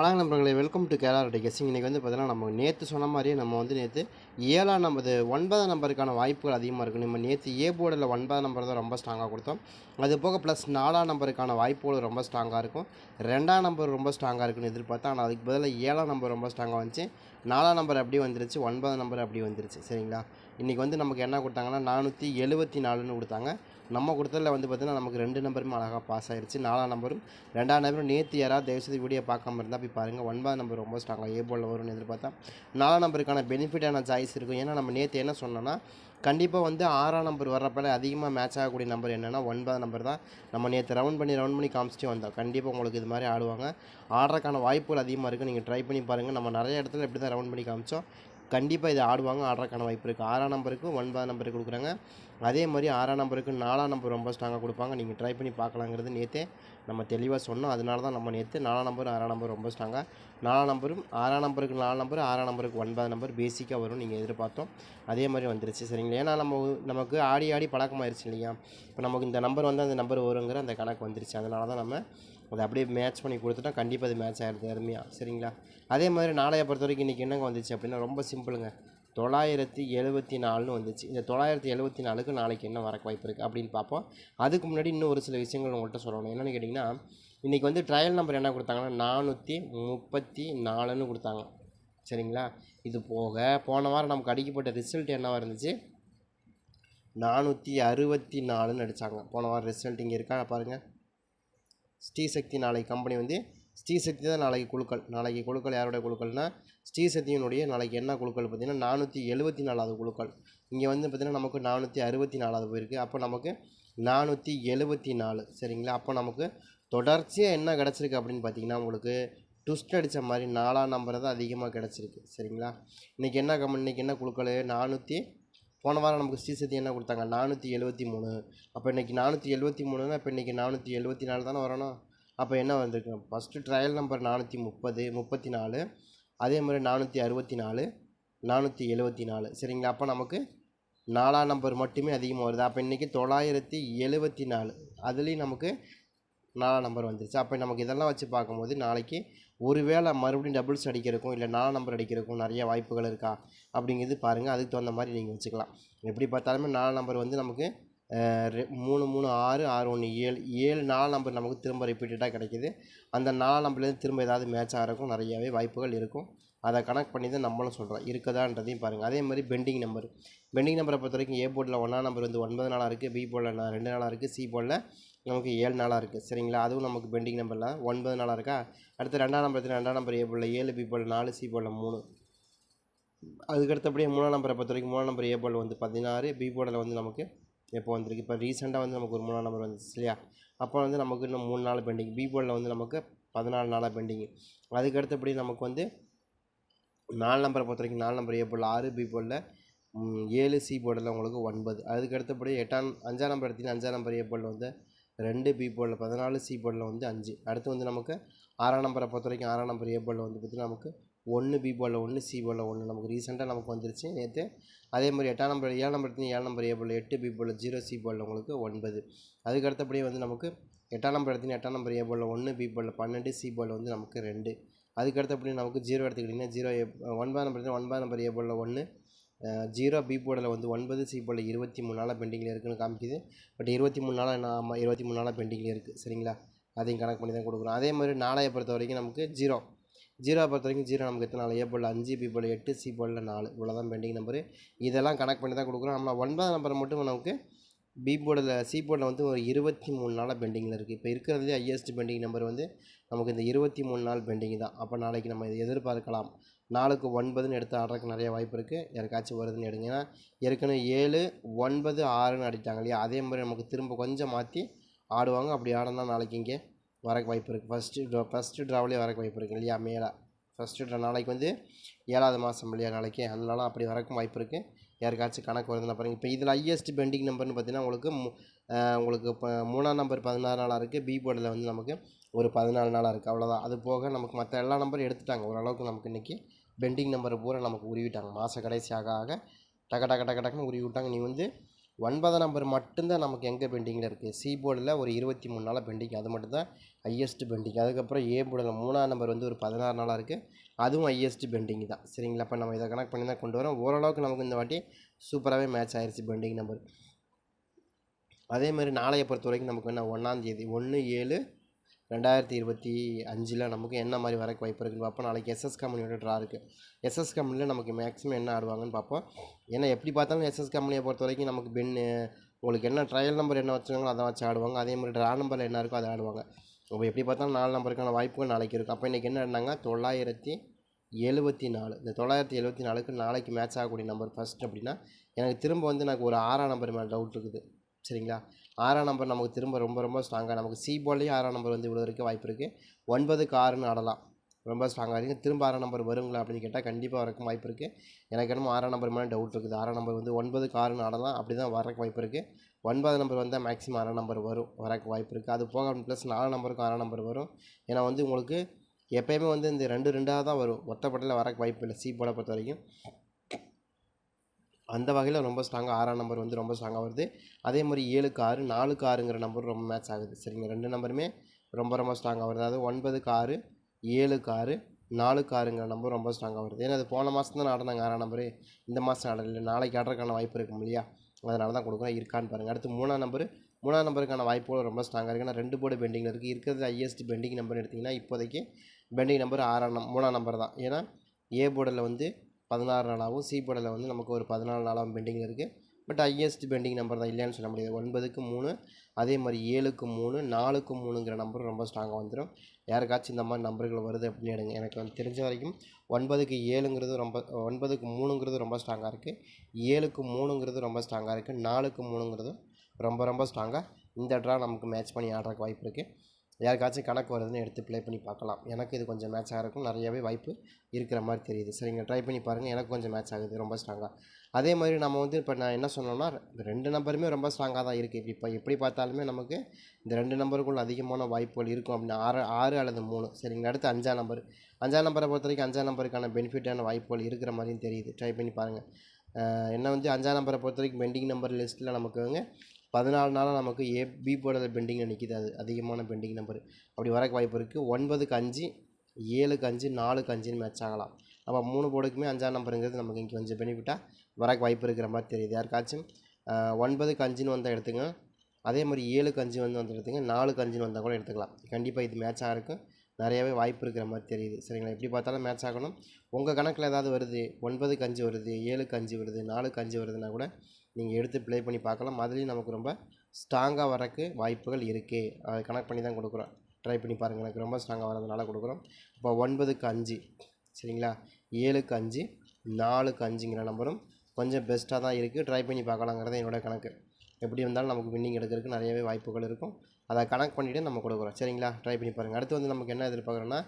வணக்கம் நண்பர்களே welcome to Kerala guessing இன்றைக்கி வந்து பார்த்தீங்கன்னா நம்ம நேற்று சொன்ன மாதிரியே நம்ம வந்து நேற்று ஏழாம் நம்பர் ஒன்பதாம் நம்பருக்கான வாய்ப்புகள் அதிகமாக இருக்குது நம்ம நேற்று ஏ போர்டில் ஒன்பதாம் நம்பர் தான் ரொம்ப ஸ்ட்ராங்காக கொடுத்தோம். அது போக ப்ளஸ் நாலாம் நம்பருக்கான வாய்ப்புகள் ரொம்ப ஸ்ட்ராங்காக இருக்கும். ரெண்டாம் நம்பர் ரொம்ப ஸ்ட்ராங்காக இருக்குன்னு எதிர்பார்த்தா ஆனால் அதுக்கு பதிலாக ஏழாம் நம்பர் ரொம்ப ஸ்ட்ராங்காக வந்துச்சு. நாலாம் நம்பர் அப்படி வந்துருச்சு ஒன்பதாம் நம்பர் அப்படி வந்துருச்சு. சரிங்களா? இன்றைக்கி வந்து நமக்கு என்ன கொடுத்தாங்கன்னா நானூற்றி எழுபத்தி நாலுன்னு கொடுத்தாங்க. நம்ம கொடுத்ததில் வந்து பார்த்திங்கன்னா நமக்கு ரெண்டு நம்பருமே அழகாக பாஸ் ஆகிருச்சு நாலாம் நம்பரும் ரெண்டாம் நம்பரும் நேற்று யாராவது தயவுசெய்து வீடியோ பார்க்காம இருந்தால் போய் பாருங்கள் ஒன்பதாம் நம்பர் ரொம்ப ஸ்ட்ராங்காக ஏ போலில் வரும்னு எதிர்பார்த்தா. நாலாம் நம்பருக்கான பெனிஃபிட்டான சாய்ஸ் இருக்கும். ஏன்னா நம்ம நேற்று என்ன சொன்னோன்னா கண்டிப்பாக வந்து ஆறாம் நம்பர் வர்றப்பல அதிகமாக மேட்ச் ஆகக்கூடிய நம்பர் என்னென்னா ஒன்பதாம் நம்பர் தான். நம்ம நேற்று ரவுண்ட் பண்ணி ரவுண்ட் பண்ணி காமிச்சிட்டே வந்தோம். கண்டிப்பாக உங்களுக்கு இது மாதிரி ஆடுவாங்க. ஆடுறதுக்கான வாய்ப்புகள் அதிகமாக இருக்குது நீங்கள் ட்ரை பண்ணி பாருங்கள் நம்ம நிறைய இடத்துல இப்படி தான் ரவுண்ட் பண்ணி காமிச்சோம். கண்டிப்பாக இதை ஆடுவாங்க ஆடுறதுக்கான வாய்ப்பு இருக்குது ஆறாம் நம்பருக்கு ஒன்பதாம் நம்பருக்கு கொடுக்குறாங்க. அதே மாதிரி ஆறாம் நம்பருக்கு நாலாம் நம்பர் ரொம்ப ஸ்ட்ராங்காக கொடுப்பாங்க. நீங்கள் ட்ரை பண்ணி பார்க்கலாங்கிறது நேற்றே நம்ம தெளிவாக சொன்னோம். அதனால தான் நம்ம நேற்று நாலாம் நம்பர் ஆறாம் நம்பர் ரொம்ப ஸ்ட்ராங்காக நாலாம் நம்பரும் ஆறாம் நம்பருக்கு நாலு நம்பர் ஆறாம் நம்பருக்கு ஒன்பதாம் நம்பர் பேசிக்காக வரும் நீங்கள் எதிர்பார்த்தோம். அதே மாதிரி வந்துருச்சு. சரிங்களா? ஏன்னா நம்ம நமக்கு ஆடி ஆடி பழக்கமாயிருச்சு இல்லையா? இப்போ நமக்கு இந்த நம்பர் வந்து அந்த நம்பர் வருங்கிற அந்த கணக்கு வந்துருச்சு. அதனால தான் நம்ம அதை அப்படியே மேட்ச் பண்ணி கொடுத்துட்டா கண்டிப்பாக அது மேட்ச் ஆகிடுது அருமையாக சரிங்களா? அதே மாதிரி நாளைய பொறுத்த வரைக்கும் இன்றைக்கி என்னங்க வந்துச்சு அப்படின்னா ரொம்ப சிம்பிளுங்க. தொள்ளாயிரத்தி எழுபத்தி நாலுன்னு வந்துச்சு. இந்த தொள்ளாயிரத்தி எழுபத்தி நாலுக்கு நாளைக்கு என்ன வரக்கு வாய்ப்பு இருக்குது அப்படின்னு பார்ப்போம். அதுக்கு முன்னாடி இன்னும் ஒரு சில விஷயங்கள் உங்கள்கிட்ட சொல்லணும். என்னென்னு கேட்டிங்கன்னா இன்றைக்கி வந்து ட்ரையல் நம்பர் என்ன கொடுத்தாங்கன்னா நானூற்றி முப்பத்தி நாலுன்னு கொடுத்தாங்க. சரிங்களா? இது போக போன வாரம் நமக்கு அடிக்கப்பட்ட ரிசல்ட் என்னவாக இருந்துச்சு? நானூற்றி அறுபத்தி நாலுன்னு அடித்தாங்க போன வாரம் ரிசல்ட் இங்கே இருக்கா பாருங்கள் ஸ்ரீசக்தி நாளைக்கு கம்பெனி வந்து ஸ்ரீசக்தி தான் நாளைக்கு குழுக்கள். நாளைக்கு குழுக்கள் யாருடைய குழுக்கள்னா ஸ்ரீசக்தியினுடைய நாளைக்கு என்ன குழுக்கள் பார்த்திங்கன்னா நானூற்றி எழுபத்தி நாலாவது குழுக்கள். இங்கே வந்து பார்த்திங்கன்னா நமக்கு நானூற்றி அறுபத்தி நாலாவது போயிருக்கு அப்போ நமக்கு நானூற்றி எழுபத்தி நாலு. சரிங்களா? அப்போ நமக்கு தொடர்ச்சியாக என்ன கிடச்சிருக்கு அப்படின்னு பார்த்தீங்கன்னா உங்களுக்கு ட்விஸ்ட் அடித்த மாதிரி நாலாம் நம்பர் தான் அதிகமாக கிடச்சிருக்கு. சரிங்களா? இன்றைக்கி என்ன கம்பெனி இன்றைக்கி என்ன குழுக்கள்? நானூற்றி போன வாரம் நமக்கு ஸ்ரீசக்தி என்ன கொடுத்தாங்க? நானூற்றி எழுபத்தி மூணு. அப்போ இன்றைக்கி நானூற்றி எழுபத்தி மூணுன்னா இப்போ இன்றைக்கி நானூற்றி எழுபத்தி நாலு தானே வரணும் அப்போ என்ன வந்திருக்கு? ஃபஸ்ட்டு ட்ரையல் நம்பர் நானூற்றி முப்பது முப்பத்தி நாலு. அதே மாதிரி நானூற்றி அறுபத்தி நாலு நானூற்றி எழுபத்தி நாலு. சரிங்களா? அப்போ நமக்கு நாலாம் நம்பர் மட்டுமே அதிகமாக வருது. அப்போ இன்றைக்கி தொள்ளாயிரத்தி எழுபத்தி நாலு. அதுலேயும் நமக்கு நாலாம் நம்பர் வந்துருச்சு. அப்போ நமக்கு இதெல்லாம் வச்சு பார்க்கும்போது நாளைக்கு ஒருவேளை மறுபடியும் டபுள்ஸ் அடிக்கிறக்கும் இல்லை நாலு நம்பர் அடிக்கிறக்கும் நிறைய வாய்ப்புகள் இருக்கா? அப்படிங்கிறது பாருங்கள் அதுக்கு தகுந்த மாதிரி நீங்கள் வச்சுக்கலாம். எப்படி பார்த்தாலுமே நாலு நம்பர் வந்து நமக்கு மூணு மூணு ஆறு ஆறு ஒன்று ஏழு ஏழு நாலு நம்பர் நமக்கு திரும்ப ரிப்பீட்டடாக கிடைக்கிது. அந்த நாலு நம்பர்லேருந்து திரும்ப ஏதாவது மேட்ச் ஆகிறக்கும் நிறையாவே வாய்ப்புகள் இருக்கும். அதை கனெக்ட் பண்ணி தான் நம்மளும் சொல்கிறோம் இருக்குதான்றதையும் பாருங்கள் அதே மாதிரி பெண்டிங் நம்பர் பெண்டிங் நம்பரை பொறுத்த வரைக்கும் ஏ போர்டில் ஒன்றாம் நம்பர் வந்து ஒன்பது நாளாக இருக்குது பி போர்டில் ரெண்டு நாளாக இருக்குது சி போர்டில் நமக்கு ஏழு நாளாக இருக்குது சரிங்களா? அதுவும் நமக்கு பெண்டிங் நம்பரில் ஒன்பது நாளாக இருக்கா? அடுத்து ரெண்டாம் நம்பர் ரெண்டாம் நம்பர் ஏ ஏழு பி நாலு சி மூணு. அதுக்கடுத்தபடியே மூணாம் நம்பரை பொறுத்த வரைக்கும் மூணாம் நம்பர் ஏ வந்து பதினாறு பி போர்டில் வந்து நமக்கு எப்போ வந்திருக்கு? இப்போ ரீசெண்டாக வந்து நமக்கு ஒரு மூணாம் நம்பர் வந்துச்சு இல்லையா? அப்போ வந்து நமக்கு இன்னும் மூணு நாள் பெண்டிங் பி போர்டில் வந்து நமக்கு பதினாலு நாளாக பெண்டிங்கு அதுக்கு அடுத்தபடி நமக்கு வந்து நாலு நம்பரை பொறுத்த வரைக்கும் நாலு நம்பர் ஏ ஆறு பி ஏழு சி போர்டில் உங்களுக்கு ஒன்பது. அதுக்கு அடுத்தபடி எட்டாம் அஞ்சாம் நம்பர் எடுத்திங்கன்னா அஞ்சாம் நம்பர் ஏ போர்டில் வந்து ரெண்டு பி போர்டில் பதினாலு சி போர்டில் வந்து அஞ்சு. அடுத்து வந்து நமக்கு ஆறாம் நம்பரை பொறுத்த வரைக்கும் ஆறாம் நம்பர் ஏ போர்டில் வந்து பார்த்திங்கன்னா நமக்கு ஒன்று பி போர்டில் ஒன்று சி போர்டில் ஒன்று நமக்கு ரீசெண்டாக நமக்கு வந்துருச்சு. நேற்று அதே மாதிரி எட்டாம் நம்பர் ஏழாம் நம்பர் எடுத்து ஏழு நம்பர் ஏ போர்டில் எட்டு பி போர்டில் ஜீரோ சி போர்டில் உங்களுக்கு ஒன்பது. அதுக்கு அடுத்தபடியே வந்து நமக்கு எட்டாம் நம்பர் எடுத்து எட்டாம் நம்பர் ஏ போர்டில் ஒன்று பி போர்டில் பன்னெண்டு சி போர்டில் வந்து நமக்கு ரெண்டு. அதுக்கு அடுத்தபடி நமக்கு ஜீரோ எடுத்துக்கிட்டிங்கன்னா ஜீரோ ஏ ஒன்பதாம் நம்பர் எடுத்து ஒன்பதாம் நம்பர் ஏ போர்டில் ஒன்று ஜீரோ பி போர்டில் வந்து ஒன்பது சி போர்டில் இருபத்தி மூணு நாளாக பெண்டிங்கில் இருக்குதுன்னு காமிக்குது. பட் இருபத்தி மூணு நாளாக நான் ஆமாம் இருபத்தி மூணு நாளாக பெண்டிங்கில் இருக்குது சரிங்களா? அதையும் கணக்கு பண்ணி தான் கொடுக்குறோம். அதே மாதிரி நாளையை பொறுத்த வரைக்கும் நமக்கு ஜீரோ. ஜீரோ பொறுத்த வரைக்கும் ஜீரோ நமக்கு எத்தனை நாள்? ஏ போல் அஞ்சு பி போல் எட்டு சி போலில் நாலு. இவ்வளோ தான் பெண்டிங் நம்பரு. இதெல்லாம் கனெக்ட் பண்ணி தான் கொடுக்குறோம். நம்ம ஒன்பதாம் நம்பர் மட்டும் நமக்கு பி போர்டில் சி போர்டில் வந்து ஒரு இருபத்தி மூணு நாளாக பெண்டிங்கில் இருக்குது இப்போ இருக்கிறதே ஹையஸ்ட் பெண்டிங் நம்பர் வந்து நமக்கு இந்த இருபத்தி மூணு நாள் பெண்டிங் தான். அப்போ நாளைக்கு நம்ம இதை எதிர்பார்க்கலாம். நாளுக்கு ஒன்பதுன்னு எடுத்து ஆடுறதுக்கு நிறைய வாய்ப்பு இருக்குது யாருக்காச்சும் வருதுன்னு எடுங்க ஏன்னா ஏற்கனவே ஏழு ஒன்பது ஆறுன்னு அடித்தாங்க இல்லையா? அதே மாதிரி நமக்கு திரும்ப கொஞ்சம் மாற்றி ஆடுவாங்க. அப்படி ஆடினா நாளைக்கு இங்கே வரக்கு வாய்ப்பு இருக்குது ஃபஸ்ட்டு ட்ரா ஃபஸ்ட்டு ட்ராவிலே வரக்கு வாய்ப்பு இருக்குது இல்லையா? மேலே. ஃபஸ்ட்டு ட்ரா நாளைக்கு வந்து ஏழாவது மாதம் இல்லையா நாளைக்கு? அதனால அப்படி வரக்கும் வாய்ப்பு இருக்குது யாருக்காச்சும் கணக்கு வருதுன்னு பாருங்கள் இப்போ இதில் ஹையஸ்ட் பெண்டிங் நம்பர்னு பார்த்தீங்கன்னா உங்களுக்கு உங்களுக்கு இப்போ மூணாம் நம்பர் பதினாறு நாளாக இருக்குது பி போர்டில் வந்து நமக்கு ஒரு பதினாலு நாளாக இருக்குது அவ்வளோதான் அது போக நமக்கு மற்ற எல்லா நம்பரும் எடுத்துட்டாங்க. ஓரளவுக்கு நமக்கு இன்றைக்கி பெண்டிங் நம்பர் பூரா நமக்கு உருவிட்டாங்க. மாத கடைசியாக ஆக ஆக டக டக டக்கு டக்குன்னு உருவி விட்டாங்க நீ வந்து ஒன்பதாம் நம்பர் மட்டும்தான் நமக்கு எங்கே பெண்டிங்கில் இருக்குது சி போர்டில் ஒரு இருபத்தி மூணு நாளாக பெண்டிங் அது மட்டும்தான் ஹையஸ்ட் பெண்டிங் அதுக்கப்புறம் ஏ போர்டில் மூணாம் நம்பர் வந்து ஒரு பதினாறு நாளாக இருக்குது அதுவும் ஹையஸ்ட் பெண்டிங் தான். சரிங்களா? அப்போ நம்ம இதை கனெக்ட் பண்ணி தான் கொண்டு வரோம். ஓரளவுக்கு நமக்கு இந்த வாட்டி சூப்பராகவே மேட்ச் ஆயிடுச்சு பெண்டிங் நம்பர் அதே மாதிரி நாளைய பொறுத்த வரைக்கும் நமக்கு என்ன? ஒன்றாந்தேதி ஒன்று ஏழு ரெண்டாயிரத்தி இருபத்தி அஞ்சில் நமக்கு என்ன மாதிரி வரக்கு வாய்ப்பு இருக்குன்னு பார்ப்போம். நாளைக்கு எஸ்எஸ் கம்பெனியோட ட்ரா இருக்குது எஸ்எஸ் கம்பெனியில் நமக்கு மேக்ஸிமம் என்ன ஆடுவாங்கன்னு பார்ப்போம். ஏன்னா எப்படி பார்த்தாலும் எஸ்எஸ் கம்பெனியை பொறுத்த வரைக்கும் நமக்கு பென்னு உங்களுக்கு என்ன ட்ரையல் நம்பர் என்ன வச்சுருக்காங்களோ அதை வச்சு ஆடுவாங்க. அதே மாதிரி ட்ரா நம்பரில் என்ன இருக்கோ அதை ஆடுவாங்க. இப்போ எப்படி பார்த்தாலும் நாலு நம்பருக்கான வாய்ப்புகள் நாளைக்கு இருக்கும் அப்போ இன்றைக்கி என்ன ஆடினாங்க? தொள்ளாயிரத்தி எழுபத்தி நாலு. இந்த தொள்ளாயிரத்தி எழுபத்தி நாலுக்கு நாளைக்கு மேட்ச் ஆகக்கூடிய நம்பர் ஃபஸ்ட் அப்படின்னா எனக்கு திரும்ப வந்து எனக்கு ஒரு ஆறாம் நம்பர் மேலே டவுட் இருக்குது. சரிங்களா? ஆறாம் நம்பர் நமக்கு திரும்ப ரொம்ப ரொம்ப ஸ்ட்ராங்காக நமக்கு சி பால்லையும் ஆறாம் நம்பர் வந்து இவ்வளோ இருக்க வாய்ப்பு இருக்குது ஒன்பதுக்கு ஆறுன்னு ஆடலாம். ரொம்ப ஸ்ட்ராங்காக இருக்குது திரும்ப ஆறாம் நம்பர் வருங்களா அப்படின்னு கேட்டால் கண்டிப்பாக வரக்கும் வாய்ப்பு இருக்குது எனக்கு என்னமோ ஆறாம் நம்பர் மேலே டவுட் இருக்குது. ஆறாம் நம்பர் வந்து ஒன்பதுக்கு ஆறுன்னு ஆடலாம். அப்படி தான் வரக்கு வாய்ப்பு இருக்குது ஒன்பது நம்பர் வந்தால் மேக்ஸிமம் ஆறாம் நம்பர் வரும். வரக்கு வாய்ப்பு இருக்குது அது போக ப்ளஸ் நாலு நம்பருக்கும் ஆறாம் நம்பர் வரும். ஏன்னா வந்து உங்களுக்கு எப்போயுமே வந்து இந்த ரெண்டு ரெண்டாக தான் வரும். ஒத்தப்பட்டில் வரக்கு வாய்ப்பு இல்லை. சி போட பொறுத்த வரைக்கும் அந்த வகையில் ரொம்ப ஸ்ட்ராங்காக ஆறாம் நம்பர் வந்து ரொம்ப ஸ்ட்ராங்காக வருது. அதே மாதிரி ஏழுக்கு ஆறு நாலுக்கு ஆறுங்கிற நம்பர் ரொம்ப மேட்ச் ஆகுது. சரிங்க ரெண்டு நம்பருமே ரொம்ப ரொம்ப ஸ்ட்ராங்காக வருது. அதாவது ஒன்பதுக்கு ஆறு ஏழுக்கு ஆறு நாலுக்கு ஆறுங்கிற நம்பர் ரொம்ப ஸ்ட்ராங்காக வருது. ஏன்னா அது போன மாதம் தான் ஆடினாங்க ஆறாம் நம்பரு இந்த மாதம் ஆடல நாளைக்கு ஆடுறதுக்கான வாய்ப்பு இருக்கும் இல்லையா? அதனால தான் கொடுக்குறோம் இருக்கான்னு பாருங்கள் அடுத்து மூணாம் நம்பர் மூணாம் நம்பருக்கான வாய்ப்புகள் ரொம்ப ஸ்ட்ராங்காக இருக்குது ஏன்னா ரெண்டு போர்டு பெண்டிங்கில் இருக்குது இருக்கிறது ஹையஸ்ட் பெண்டிங் நம்பர் எடுத்திங்கன்னா இப்போதைக்கு பெண்டிங் நம்பர் ஆறாம் நம் மூணாம் நம்பர் தான். ஏன்னா ஏ போர்டில் வந்து பதினாறு நாளாகவும் சி படலில் வந்து நமக்கு ஒரு பதினாலு நாளாகவும் பெண்டிங் இருக்குது பட் ஹையஸ்ட் பெண்டிங் நம்பர் தான் இல்லைன்னு சொல்ல முடியாது. ஒன்பதுக்கு மூணு அதே மாதிரி ஏழுக்கு மூணு நாலுக்கு மூணுங்கிற நம்பர் ரொம்ப ஸ்ட்ராங்காக வந்துடும் யாருக்காச்சும் இந்த மாதிரி நம்பர்கள் வருது அப்படின்னு எடுங்க. எனக்கு வந்து தெரிஞ்ச வரைக்கும் ஒன்பதுக்கு ஏழுங்கிறது ரொம்ப ஒன்பதுக்கு மூணுங்கிறது ரொம்ப ஸ்ட்ராங்காக இருக்குது ஏழுக்கு மூணுங்கிறது ரொம்ப ஸ்ட்ராங்காக இருக்குது நாலுக்கு மூணுங்கிறது ரொம்ப ரொம்ப ஸ்ட்ராங்காக இந்த ட்ரா நமக்கு மேட்ச் பண்ணி ஆடுறதுக்கு வாய்ப்பு இருக்குது யாருக்காச்சும் கணக்கு வருதுன்னு எடுத்து ப்ளே பண்ணி பார்க்கலாம். எனக்கு இது கொஞ்சம் மேட்ச் ஆகிறக்கும் நிறையவே வாய்ப்பு இருக்கிற மாதிரி தெரியுது. சரிங்க ட்ரை பண்ணி பாருங்கள் எனக்கு கொஞ்சம் மேட்ச் ஆகுது ரொம்ப ஸ்ட்ராங்காக அதே மாதிரி நம்ம வந்து இப்போ நான் என்ன சொன்னோம்னா ரெண்டு நம்பருமே ரொம்ப ஸ்ட்ராங்காக தான் இருக்குது இப்போ எப்படி பார்த்தாலுமே நமக்கு இந்த ரெண்டு நம்பருக்குள்ள அதிகமான வாய்ப்புகள் இருக்கும் அப்படின்னா ஆறு ஆறு அல்லது மூணு. சரிங்க அடுத்து அஞ்சாம் நம்பர் அஞ்சாம் நம்பரை பொறுத்த வரைக்கும் அஞ்சாம் நம்பருக்கான பெனிஃபிட்டான வாய்ப்புகள் இருக்கிற மாதிரியும் தெரியுது. ட்ரை பண்ணி பாருங்கள் என்ன வந்து அஞ்சாம் நம்பரை பொறுத்த வரைக்கும் பெண்டிங் நம்பர் லிஸ்ட்டில் நமக்கு வந்து பதினாலு நாளாக நமக்கு ஏ பி போர்டில் பெண்டிங்கில் நிற்கிது அது அதிகமான பெண்டிங் நம்பர் அப்படி வரக்கு வாய்ப்பு இருக்குது ஒன்பதுக்கு அஞ்சு ஏழுக்கு அஞ்சு நாலுக்கு அஞ்சுன்னு மேட்ச் ஆகலாம். அப்போ மூணு போர்டுக்குமே அஞ்சாம் நம்பருங்கிறது நமக்கு இங்கே கொஞ்சம் பெனிஃபிட்டாக வரக்கு வாய்ப்பு இருக்கிற மாதிரி தெரியுது. யாருக்காச்சும்? ஒன்பதுக்கு அஞ்சுன்னு வந்தால் எடுத்துங்க. அதே மாதிரி ஏழுக்கு அஞ்சு வந்து வந்து எடுத்துங்க. நாலுக்கு அஞ்சுன்னு வந்தால் கூட எடுத்துக்கலாம். கண்டிப்பாக இது மேட்ச் ஆகிறதுக்கு நிறையாவே வாய்ப்பு இருக்கிற மாதிரி தெரியுது. சரிங்களா? எப்படி பார்த்தாலும் மேட்ச் ஆகணும். உங்கள் கணக்கில் ஏதாவது வருது? ஒன்பதுக்கு அஞ்சு வருது ஏழுக்கு அஞ்சு வருது நாலுக்கு அஞ்சு வருதுன்னா கூட நீங்கள் எடுத்து ப்ளே பண்ணி பார்க்கலாம். அதுலேயும் நமக்கு ரொம்ப ஸ்ட்ராங்காக வரக்கு வாய்ப்புகள் இருக்குது அதை கனெக்ட் பண்ணி தான் கொடுக்குறோம். ட்ரை பண்ணி பாருங்கள் எனக்கு ரொம்ப ஸ்ட்ராங்காக வரதுனால கொடுக்குறோம். இப்போ ஒன்பதுக்கு அஞ்சு. சரிங்களா? ஏழுக்கு அஞ்சு நாலுக்கு அஞ்சுங்கிற நம்பரும் கொஞ்சம் பெஸ்ட்டாக தான் இருக்குது ட்ரை பண்ணி பார்க்கலாங்கிறது என்னோடய கணக்கு. எப்படி இருந்தாலும் நமக்கு வின்னிங் எடுக்கிறதுக்கு நிறையவே வாய்ப்புகள் இருக்கும். அதை கனெக்ட் பண்ணிவிட்டு நம்ம கொடுக்குறோம். சரிங்களா? ட்ரை பண்ணி பாருங்கள் அடுத்து வந்து நமக்கு என்ன எதிர்பார்க்குறோன்னா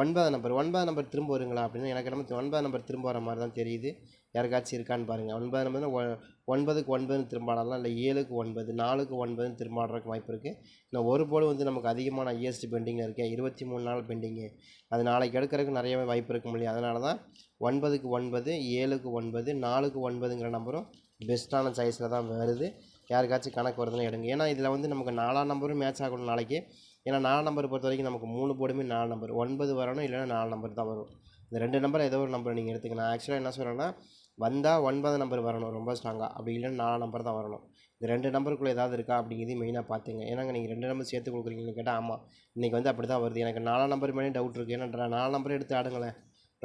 ஒன்பதாம் நம்பர் ஒன்பது நம்பர் திரும்ப வருங்களா அப்படின்னு எனக்கு நம்ம ஒன்பது நம்பர் திரும்ப வர மாதிரி தான் தெரியுது. யாருக்காச்சும் இருக்கான்னு பாருங்கள் ஒன்பது நம்பர் ஒன்பதுக்கு ஒன்பதுன்னு திரும்ப ஆடலாம் இல்லை ஏழுக்கு ஒன்பது நாலுக்கு ஒன்பதுன்னு திரும்ப ஆடுறதுக்கு வாய்ப்பு இருக்குது இன்னும் ஒரு போல் வந்து நமக்கு அதிகமான ஐஎஸ்டி பெண்டிங்கில் இருக்கேன் இருபத்தி மூணு நாள் பெண்டிங்கு. அது நாளைக்கு எடுக்கிறதுக்கு நிறையவே வாய்ப்பு இருக்க முடியும் அதனால தான் ஒன்பதுக்கு ஒன்பது ஏழுக்கு ஒன்பது நாலுக்கு ஒன்பதுங்கிற நம்பரும் பெஸ்ட்டான சாய்ஸில் தான் வருது. யாருக்காச்சும் கணக்கு வருதுன்னு எடுங்க. ஏன்னா இதில் வந்து நமக்கு நாலாம் நம்பரும் மேட்ச் ஆகணும் நாளைக்கு. ஏன்னா நாலு நம்பர் பொறுத்த வரைக்கும் நமக்கு மூணு போர்டுமே நாலு நம்பர். ஒன்பது வரணும் இல்லைன்னா நாலு நம்பர் தான் வரும். இந்த ரெண்டு நம்பர் ஏதோ ஒரு நம்பர் நீங்கள் எடுத்துக்கணும் ஆக்சுவலாக என்ன சொல்கிறேன்னா வந்தால் ஒன்பது நம்பர் வரணும் ரொம்ப ஸ்ட்ராங்காக அப்படி இல்லைன்னா நாலு நம்பர் தான் வரணும். இந்த ரெண்டு நம்பருக்குள்ளே ஏதாவது இருக்கா அப்படிங்கிறது மெயினாக பார்த்துங்க ஏன்னாங்க நீங்கள் ரெண்டு நம்பர் சேர்த்து கொடுக்குறீங்கன்னு கேட்டால் ஆமாம் இன்றைக்கி வந்து அப்படி தான் வருது. எனக்கு நாலு நம்பர் மேலே டவுட் இருக்குது ஏன்னா நாலு நம்பர் எடுத்து ஆடுங்களேன்.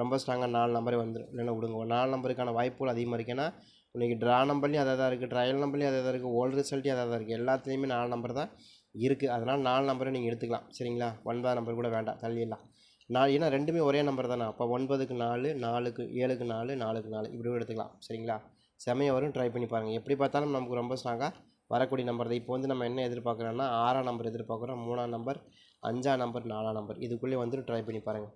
ரொம்ப ஸ்ட்ராங்காக நாலு நம்பரே வந்துடும் இல்லைன்னா விடுங்க. ஒரு நாலு நம்பருக்கான வாய்ப்புகள் அதிகமாக இருக்குது ஏன்னா இன்றைக்கி ட்ரா நம்பர்லேயும் அதை தான் இருக்குது ட்ரையல் நம்பர்லேயும் அதை தான் இருக்குது ஓல்டு ரிசல்ட்டையும் அதை தான் இருக்குது எல்லாத்துலேயுமே நாலு நம்பர் தான் இருக்குது அதனால் நாலு நம்பரை நீங்கள் எடுத்துக்கலாம். சரிங்களா? ஒன்பதாம் நம்பர் கூட வேண்டாம். தள்ளிடலாம். நான் ஏன்னா ரெண்டுமே ஒரே நம்பர் தானே. அப்போ ஒன்பதுக்கு நாலு நாலுக்கு ஏழுக்கு நாலு நாலுக்கு நாலு. இப்படியும் எடுத்துக்கலாம். சரிங்களா? செமையாக வரும். ட்ரை பண்ணி பாருங்கள் எப்படி பார்த்தாலும் நமக்கு ரொம்ப ஸ்ட்ராங்காக வரக்கூடிய நம்பர் தான். இப்போ வந்து நம்ம என்ன எதிர்பார்க்குறோன்னா ஆறாம் நம்பர் எதிர்பார்க்குறோம். மூணாம் நம்பர் அஞ்சாம் நம்பர் நாலாம் நம்பர் இதுக்குள்ளே வந்துட்டு ட்ரை பண்ணி பாருங்கள்